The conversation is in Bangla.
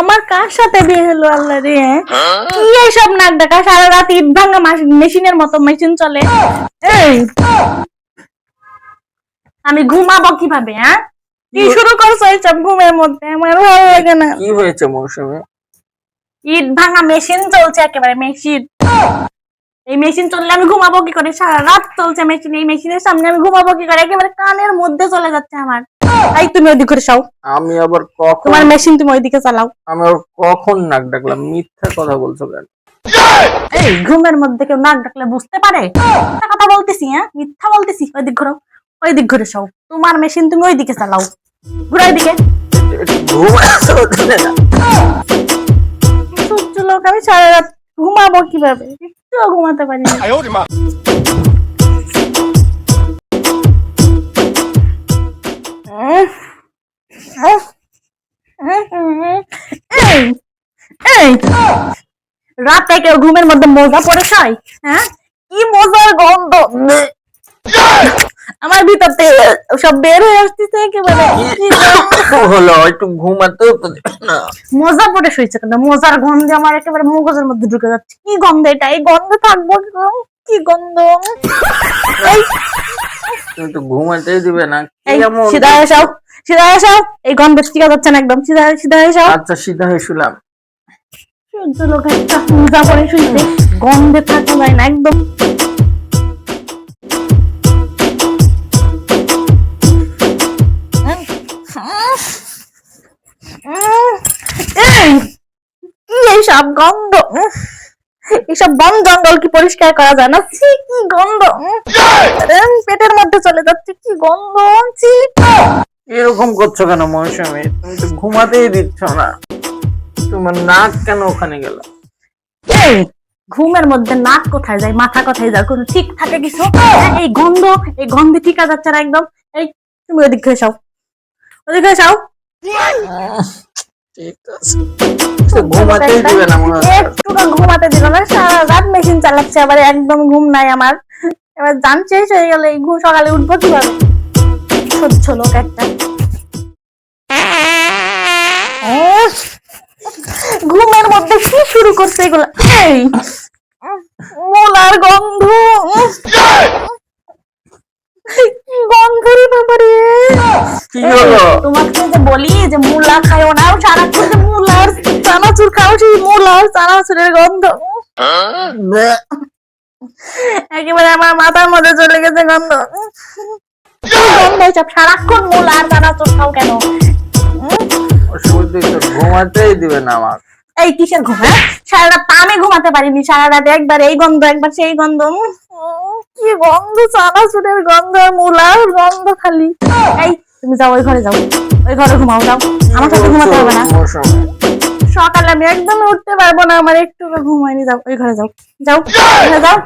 আমার কার সাথে বিয়ে হলো আল্লাহ রে কি এইসব নাক ডাকা সারা রাত ইট ভাঙা মেশিনের মতো মেশিন চলে। এই! আমি ঘুমাবো কীভাবে হ্যাঁ? কি শুরু করছ এইসব ঘুমের মধ্যে? আমার ভালো লাগে না। কি হয়েছে মৌসুমে? ইট ভাঙা মেশিন চলছে একেবারে মেশিন। এই মেশিন চললে আমি ঘুমাবো কি করে? সারা রাত চলছে মেশিন। এই মেশিনের সামনে আমি ঘুমাবো কি করে? একেবারে কানের মধ্যে চলে যাচ্ছে আমার। এই তুমি ওইদিকে করে যাও আমি আবার কখন তোমার মেশিন তুমি ওইদিকে চালাও। আমি আবার কখন নাক ডাকলাম? মিথ্যা কথা বলছো কেন? এই ঘুমের মধ্যে কেউ নাক ডাকলে বুঝতে পারে? মিথ্যা কথা বলতেছি হ্যাঁ? মিথ্যা বলতেছি ওই দিক ঘুরো। ওই দিক ঘুরে যাও তোমার মেশিন তুমি ওই দিকে চালাও। ঘুরো ওইদিকে। না সূর্য লোক আমি সারা রাত ঘুমাবো কীভাবে একটু ঘুমাতে পারি না এই এই রাতে কেউ ঘুমের মধ্যে মোজা পরে খায় হ্যাঁ? কি মজার গন্ধ। আমার ভিতর থেকে সব বের হয়ে আসতেছে একেবারে। হলো একটু ঘুমাতেও তো দিবে না। মজা পড়ে শুয়েছে কিন্তু মজার গন্ধে আমার একেবারে মগজের মধ্যে ঢুকে যাচ্ছে। কি গন্ধ এটা? এই গন্ধ থাকব কি গন্ধ? এই তুমি তো ঘুমাতেই দিবে না। কেমন? হয়ে যাও। সিধা হয়ে যাও। এই গন্ধ টিকা যাচ্ছে না একদম। সিধা সিধা হয়ে যাও। আচ্ছা সিধা হয়ে শুলাম। সূর্য লোক একটা পূজা করে শুইতে গন্ধে থাকা যায় না একদম। এইসব গন্ধ এইসব বন জঙ্গল কি পরিষ্কার করা যায় না? ছি কি গন্ধ পেটের মধ্যে চলে যাচ্ছে কি গন্ধ ছি। এরকম করছ কেন মৌসুমী তুমি তো ঘুমাতেই দিচ্ছ না। তোমার নাক কেন ওখানে গেল? এই ঘুমের মধ্যে নাক কোথায় যায় মাথা কোথায় যায় কোনো ঠিক থাকে কিছু? এই গন্ধ এই গন্ধে ঠিক যাচ্ছে না একদম এই তুমি ওদিক ঘুরে যাও ওদিক ঘুরে যাও ঘুমাতে দিল না সারা রাত মেশিন চালাচ্ছে আবার একদম ঘুম নাই আমার। এবার জান শেষ হয়ে গেলে এই ঘুম সকালে উঠবো কীভাবে? সহ্য লোক কি শুরু করছে এগুলো। এই মোলার গন্ধ। উফ, কি বাবারে কি হলো? তোমাকে যে বলি যে মূলা না সারাক্ষণ যে মূলার চানাচুর খাও সেই মূলার চানাচুরের গন্ধ। একেবারে আমার মাথার মধ্যে চলে গেছে গন্ধ। সারাক্ষণ মূলার চানাচুর খাও কেন? ঘুমাতেই দিবে না আমার এই কিসের ঘুম হ্যাঁ? সারা রাত আমি ঘুমাতে পারিনি সারা রাত একবার এই গন্ধ, একবার সেই গন্ধ কি গন্ধ চানাচুরের গন্ধ মূলার গন্ধ খালি। এই, তুমি যাও, ওই ঘরে যাও, ওই ঘরে ঘুমাও, যাও। আমার সাথে ঘুমাতে হবে না। সকালে আমি একদম উঠতে পারব না, আমার একটু ঘুমাইনি যাও, ওই ঘরে যাও। যাও যাও।